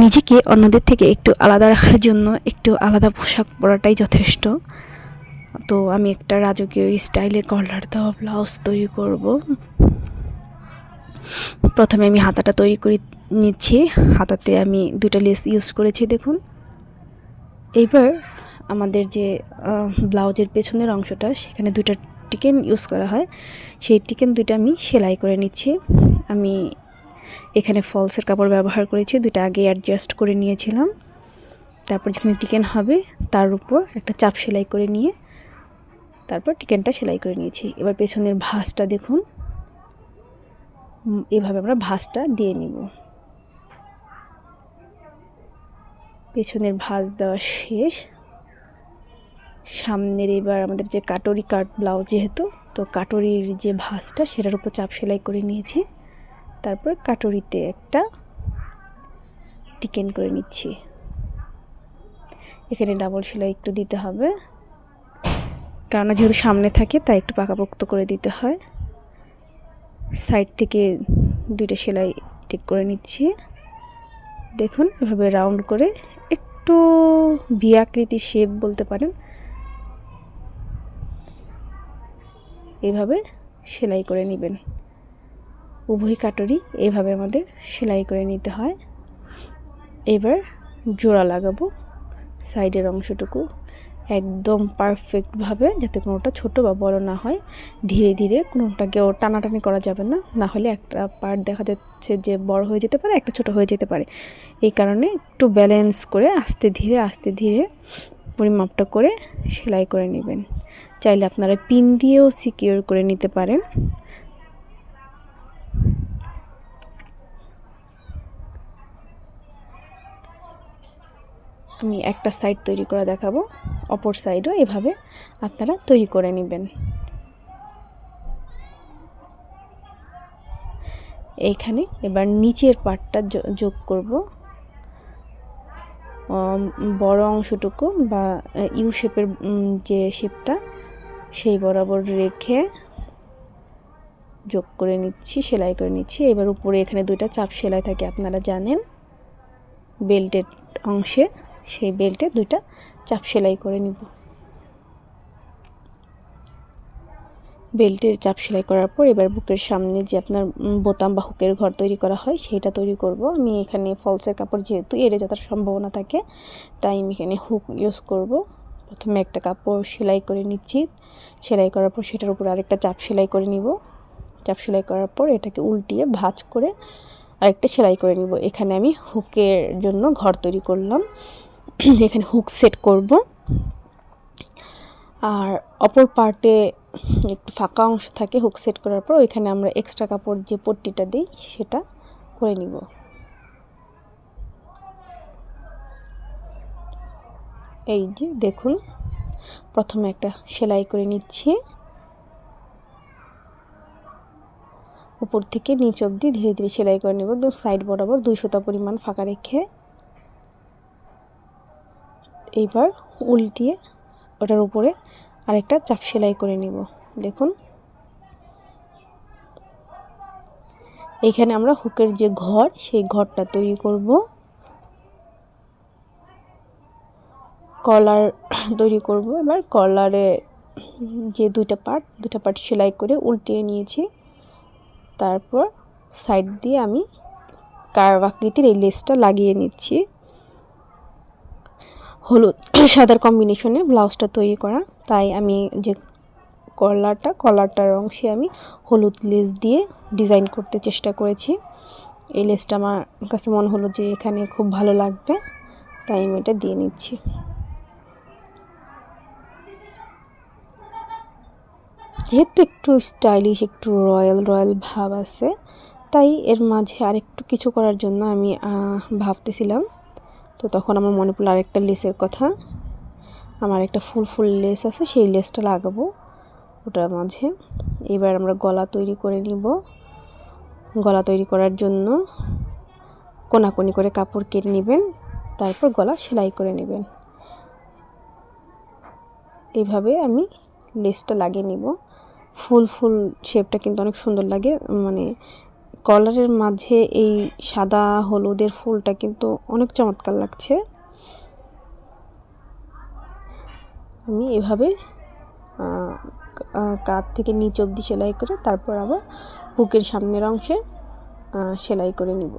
নিজেকে অন্যদের থেকে একটু আলাদা রাখার জন্য একটু আলাদা পোশাক পরাটাই যথেষ্ট। তো আমি একটা রাজকীয় স্টাইলের কলার দেওয়া ব্লাউজ তৈরি করব। প্রথমে আমি হাতাটা তৈরি করে নিচ্ছি। হাতাতে আমি দুটো লেস ইউজ করেছি, দেখুন। এইবার আমাদের যে ব্লাউজের পেছনের অংশটা, সেখানে দুইটা টিকেন ইউজ করা হয়। সেই টিকেন দুইটা আমি সেলাই করে নিচ্ছি। আমি এখানে ফলসের কাপড় ব্যবহার করেছি, দুইটা আগে অ্যাডজাস্ট করে নিয়েছিলাম। তারপর যেখানে টিকেন হবে, তার উপর একটা চাপ সেলাই করে নিয়ে তারপর টিকেনটা সেলাই করে নিয়েছি। এবার পেছনের ভাঁজটা দেখুন। এভাবে আমরা ভাঁজটা দিয়ে নিব। পেছনের ভাঁজ দেওয়া শেষ। সামনের এবার আমাদের যে কাটরি কাট ব্লাউজ যেহেতু, তো কাটরির যে ভাঁজটা, সেটার উপর চাপ সেলাই করে নিয়েছি। তারপর কাটরিতে একটা টিকেন করে নিচ্ছি। এখানে ডাবল সেলাই একটু দিতে হবে। কেননা যেহেতু সামনে থাকে, তাই একটু পাকাপোক্ত করে দিতে হয়। সাইড থেকে দুইটা সেলাই ঠিক করে নিচ্ছি। দেখুন, এভাবে রাউন্ড করে একটু ভি শেপ বলতে পারেন। এইভাবে সেলাই করে নেবেন। উভয় কাটরি এভাবে আমাদের সেলাই করে নিতে হয়। এবার জোড়া লাগাবো সাইডের অংশটুকু একদম পারফেক্টভাবে যাতে কোনোটা ছোট বা বড় না হয়। ধীরে ধীরে কোনোটাকেও টানাটানি করা যাবে না না হলে একটা পার্ট দেখা যাচ্ছে যে বড় হয়ে যেতে পারে, একটা ছোট হয়ে যেতে পারে। এই কারণে একটু ব্যালেন্স করে আস্তে ধীরে আস্তে ধীরে পরিমাপটা করে সেলাই করে নেবেন। চাইলে আপনারা পিন দিয়েও সিকিউর করে নিতে পারেন। আমি একটা সাইড তৈরি করে দেখাবো। অপর সাইডও এভাবে আপনারা তৈরি করে নেবেন। এইখানে এবার নিচের পাটটা যোগ করব। বড় অংশটুকু বা ইউ শেপের যে শেপটা সেই বরাবর রেখে যোগ করে নিচ্ছি, সেলাই করে নিচ্ছি। এবার উপরে এখানে দুইটা চাপ সেলাই থাকে, আপনারা জানেন। বেল্টের অংশে সেই বেল্টে দুইটা চাপ সেলাই করে নিব। বেল্টের চাপ সেলাই করার পর এবার বুকের সামনে যে আপনার বোতাম বা হুকের ঘর তৈরি করা হয় সেটা তৈরি করব। আমি এখানে ফলসের কাপড় যেহেতু এড়ে যাওয়ার সম্ভাবনা থাকে, তাই আমি এখানে হুক ইউজ করব। প্রথমে একটা কাপড় সেলাই করে নিচ্ছি। সেলাই করার পর সেটার উপর আরেকটা চাপ সেলাই করে নিব। চাপ সেলাই করার পর এটাকে উল্টিয়ে ভাঁজ করে আরেকটা সেলাই করে নিব। এখানে আমি হুকের জন্য ঘর তৈরি করলাম। এখানে হুক সেট করব। আর অপর পার্টে একটু ফাঁকা অংশ থাকে হুক সেট করার পর ওইখানে আমরা এক্সট্রা কাপড় যে পট্টিটা দিই সেটা করে নিব। এই যে দেখুন, প্রথমে একটা সেলাই করে নিচ্ছি। উপর থেকে নিচ অবধি ধীরে ধীরে সেলাই করে নেব। একদম সাইড বরাবর দুই সুতা পরিমাণ ফাঁকা রেখে। এইবার উল্টিয়ে ওটার উপরে আরেকটা চাপ সেলাই করে নিব। দেখুন। এইখানে আমরা হুকের যে ঘর, সেই ঘরটা তৈরি করব। কলার তৈরি করব। এবার কলারে যে দুইটা পার্ট দুইটা পার্ট সেলাই করে উল্টিয়ে নিয়েছি। তারপর সাইড দিয়ে আমি কার্ভ আকৃতির এই লেসটা লাগিয়ে নিচ্ছি। হলুদ সাদার কম্বিনেশনে ব্লাউজটা তৈরি করা। তাই আমি যে কলারটা, কলারটার অংশে আমি হলুদ লেস দিয়ে ডিজাইন করতে চেষ্টা করেছি। এই লেসটা আমার কাছে মনে হলো যে এখানে খুব ভালো লাগবে, তাই আমি এটা দিয়ে নিচ্ছি। যেহেতু একটু স্টাইলিশ একটু রয়্যাল রয়্যাল ভাব আছে, তাই এর মাঝে আরেকটু কিছু করার জন্য আমি ভাবতেছিলাম। তো তখন আমার মনে পড়ল আরেকটা লেসের কথা। আমার একটা ফুল ফুল লেস আছে, সেই লেসটা লাগাবো ওটার মাঝে। এবার আমরা গলা তৈরি করে নিব। গলা তৈরি করার জন্য কোনাকুনি করে কাপড় কেটে নেবেন, তারপর গলা সেলাই করে নেবেন। এইভাবে আমি লেসটা লাগিয়ে নিব। ফুল ফুল শেপটা কিন্তু অনেক সুন্দর লাগে মানে কলারের মাঝে এই সাদা হলুদের ফুলটা কিন্তু অনেক চমৎকার লাগছে। আমি এভাবে আহ, থেকে নিচ অবধি সেলাই করে তারপর আবার বুকের সামনের অংশে সেলাই করে নিব।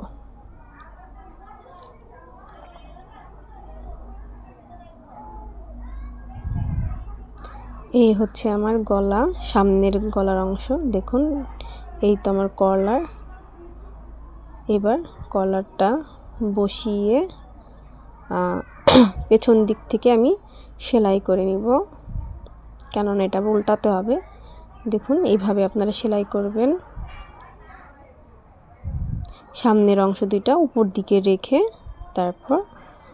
এই হচ্ছে আমার গলা সামনের গলার অংশ। দেখুন এই তো আমার কলার। এবার কলারটা বসিয়ে পেছন দিক থেকে আমি সেলাই করে নিব। কেননা এটা উল্টাতে হবে। দেখুন, এইভাবে আপনারা সেলাই করবেন। সামনের অংশ দুইটা উপর দিকে রেখে তারপর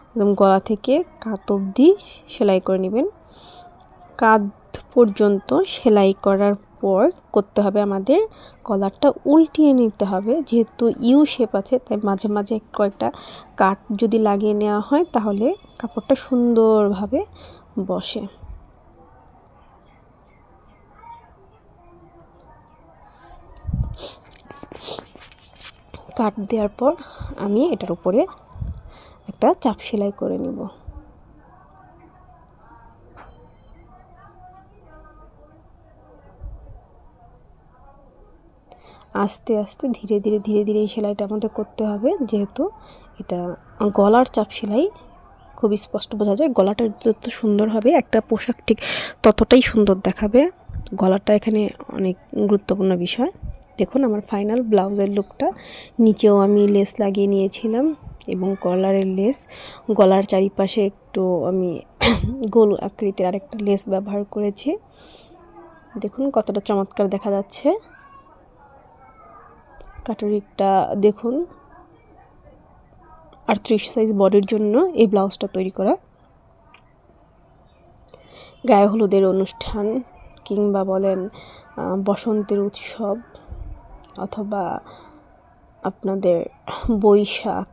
একদম গলা থেকে কাত অবধি সেলাই করে নেবেন। কাঁধ পর্যন্ত সেলাই করার পর করতে হবে আমাদের কলারটা উল্টিয়ে নিতে হবে। যেহেতু ইউ শেপ আছে, তাই মাঝে মাঝে কয়েকটা কাট যদি লাগিয়ে নেওয়া হয়, তাহলে কাপড়টা সুন্দরভাবে বসে। কাট দেওয়ার পর আমি এটার উপরে একটা চাপ সেলাই করে নেব। আস্তে আস্তে ধীরে ধীরে ধীরে ধীরে এই সেলাইটা আমাদের করতে হবে। যেহেতু এটা গলার চাপ সেলাই খুব স্পষ্ট বোঝা যায়। গলাটা যত সুন্দর হবে, একটা পোশাক ঠিক ততটাই সুন্দর দেখাবে। গলাটা এখানে অনেক গুরুত্বপূর্ণ বিষয়। দেখুন আমার ফাইনাল ব্লাউজের লুকটা। নিচেও আমি লেস লাগিয়ে নিয়েছিলাম এবং কলারের লেস, গলার চারিপাশে একটু আমি গোল আকৃতির আরেকটা লেস ব্যবহার করেছি। দেখুন কতটা চমৎকার দেখা যাচ্ছে। কাটরিকটা দেখুন। আটত্রিশ সাইজ বডির জন্য এই ব্লাউজটা তৈরি করা। গায়ে হলুদের অনুষ্ঠান কিংবা বলেন বসন্তের উৎসব অথবা আপনাদের বৈশাখ।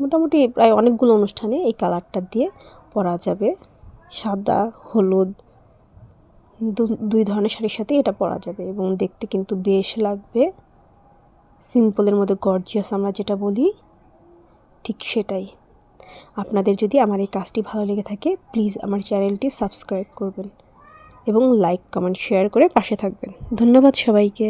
মোটামুটি প্রায় অনেকগুলো অনুষ্ঠানে এই কালারটা দিয়ে পরা যাবে। সাদা, হলুদ দুই ধরনের শাড়ির সাথে এটা পরা যাবে এবং দেখতে কিন্তু বেশ লাগবে। সিম্পলের মধ্যে গর্জিয়াস আমরা যেটা বলি, ঠিক সেটাই। আপনাদের যদি আমার এই কাজটি ভালো লেগে থাকে প্লিজ আমার চ্যানেলটি সাবস্ক্রাইব করবেন এবং লাইক কমেন্ট শেয়ার করে পাশে থাকবেন। ধন্যবাদ সবাইকে।